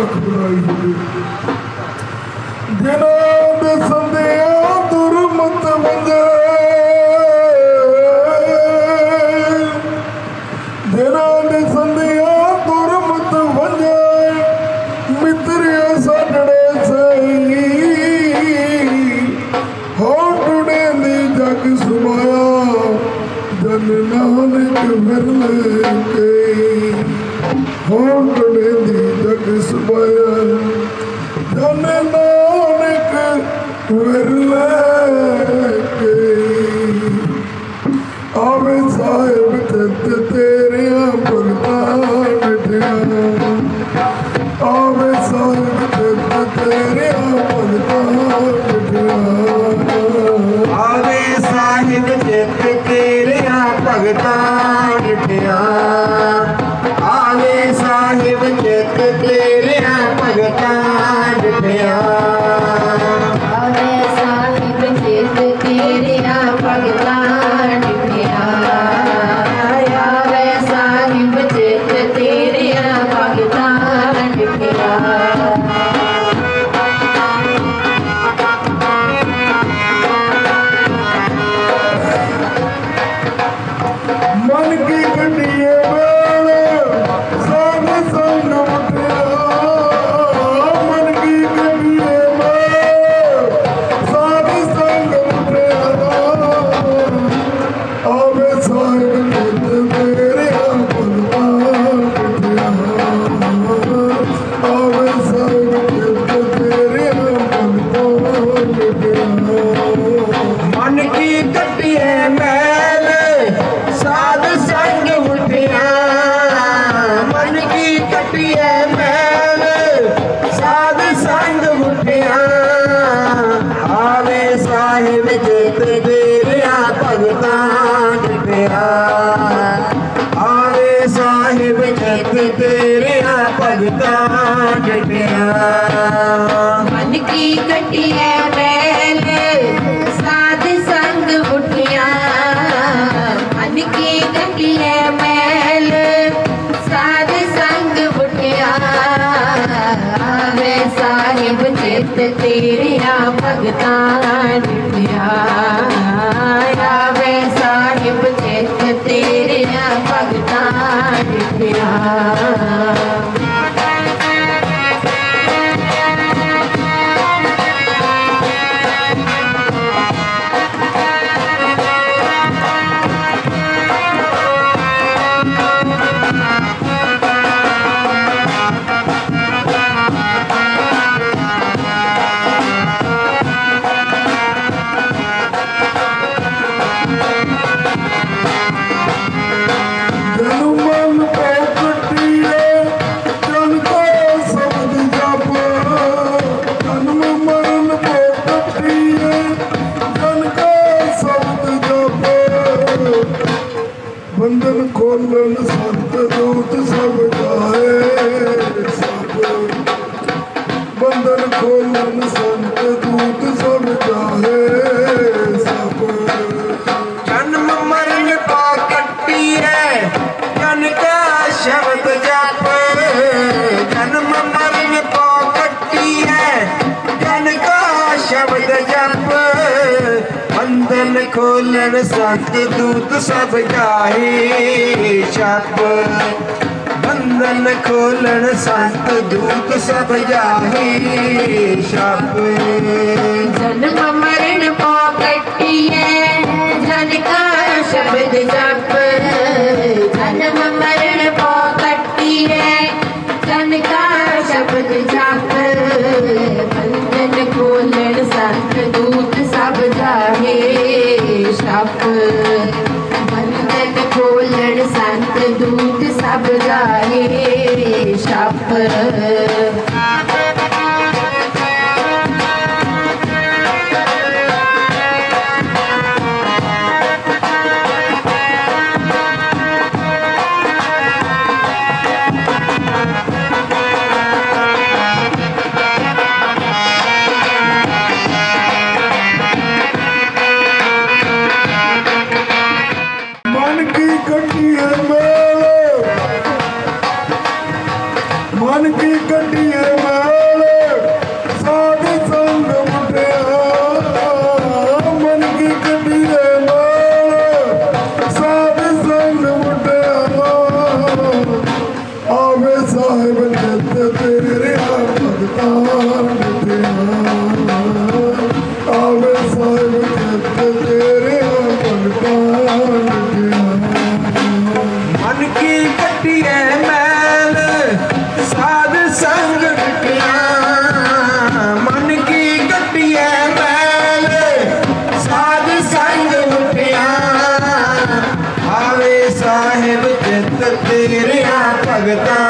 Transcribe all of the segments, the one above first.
What do I Good to you. ਬੋਝ ਪਿਆ ਮਨ ਕੀ ਕਟਿਆ ਮੈਲ ਸਾਧ ਸੰਗ ਉਠਿਆ। ਮਨ ਕੀ ਕਟਿਆ ਮੈਲ ਸਾਧ ਸੰਗ ਉਠਿਆ। ਆਵੇ ਸਾਹਿਬ ਚਿੱਤ ਤੇਰਿਆ ਭਗਤਾਂ। ਸਭ ਕਾਹੀ ਛੱਪ। ਬੰਧਨ ਖੋਲਣ ਸੰਤ ਦੂਤ ਸਭ ਜਾਹੀ ਛੱਪ। ਜਨਮ ਮਰਨ ਪਾ ਕੱਟੀਏ, ਜਨ ਕਾ ਸ਼ਬਦ ਜਪ। ਜਨਮ ਮਰਨ ਪਾ ਕੱਟੀਏ, ਜਨ ਕਾ ਸ਼ਬਦ ਜਪ। ਬੰਧਨ ਖੋਲਣ ਸੰਤ ਦੂਤ ਸਭ ਜਾਹੀ ਛੱਪ। दूत सब जाए शप ਭਗਤਾਂ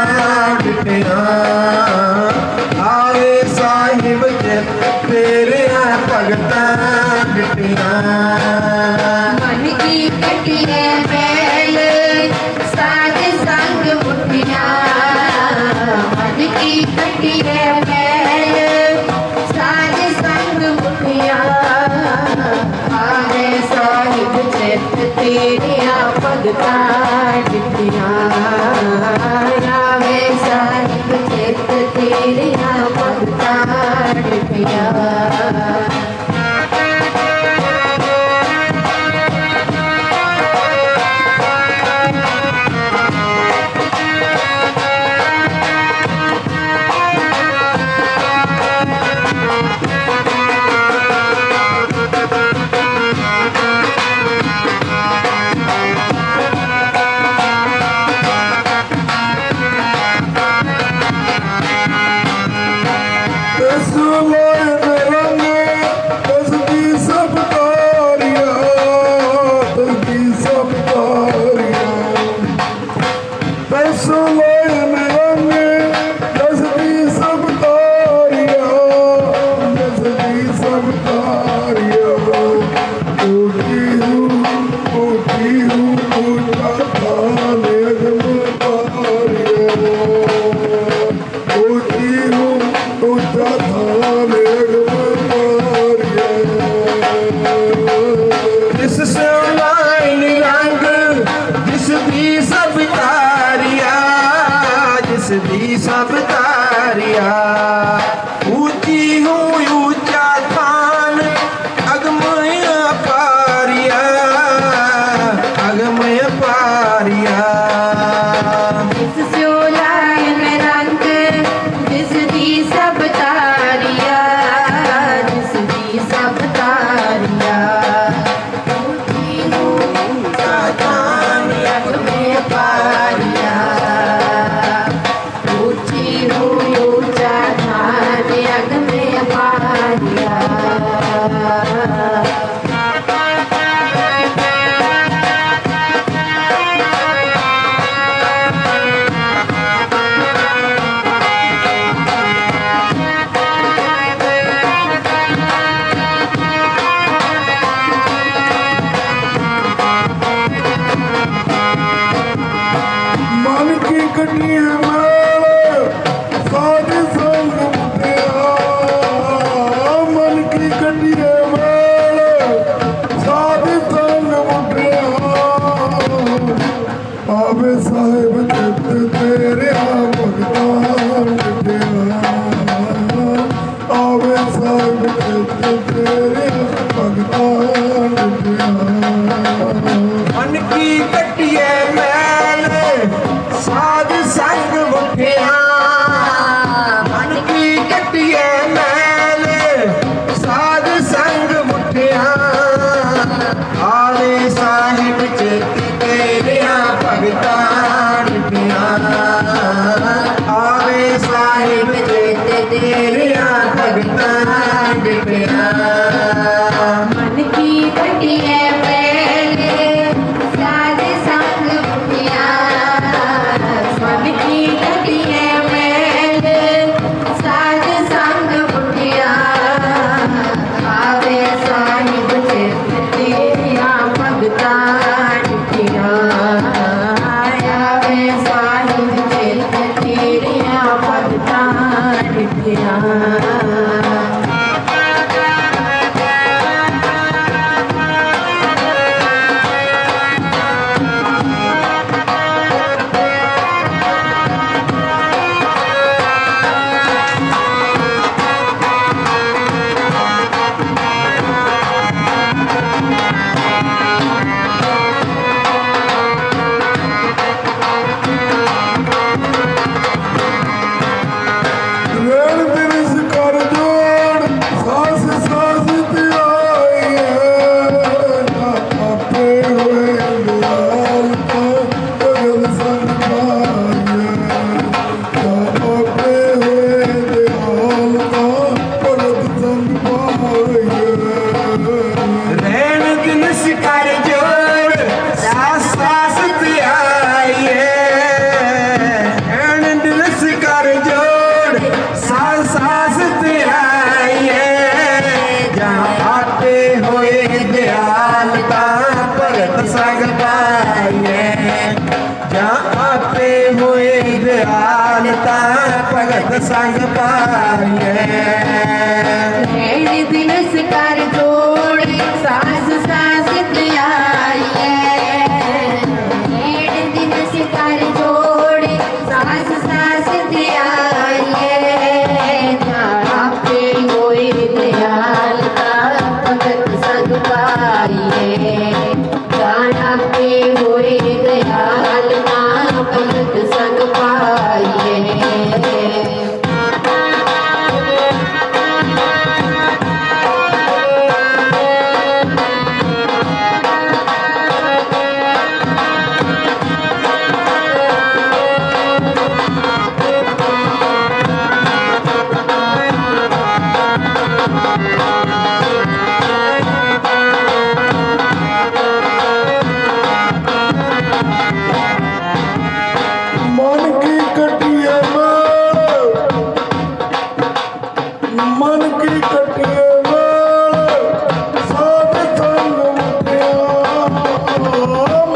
Oh.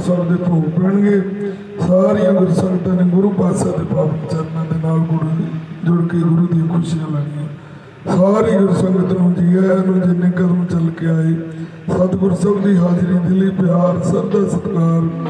ਸਾਹਿਬ ਦੇ ਭੋਗ ਪੈਣਗੇ। ਸਾਰੀਆਂ ਗੁਰ ਸੰਗਤਾਂ ਨੇ ਗੁਰੂ ਪਾਤਸ਼ਾਹ ਦੇ ਪਾਵਨ ਚਰਨਾਂ ਦੇ ਨਾਲ ਗੁਰੂ ਜੁੜ ਕੇ ਗੁਰੂ ਦੀ ਖੁਸ਼ੀਆਂ ਲਾਈਆਂ। ਸਾਰੀ ਗੁਰਸੰਗਤ ਨੂੰ ਜੀਆ ਨੂੰ ਜਿੰਨੇ ਕਦਮ ਚੱਲ ਕੇ ਆਏ, ਸਤਿਗੁਰ ਸਾਹਿਬ ਦੀ ਹਾਜ਼ਰੀ ਦੇ ਲਈ ਪਿਆਰ ਸਰਦਾ ਸਤਿਕਾਰ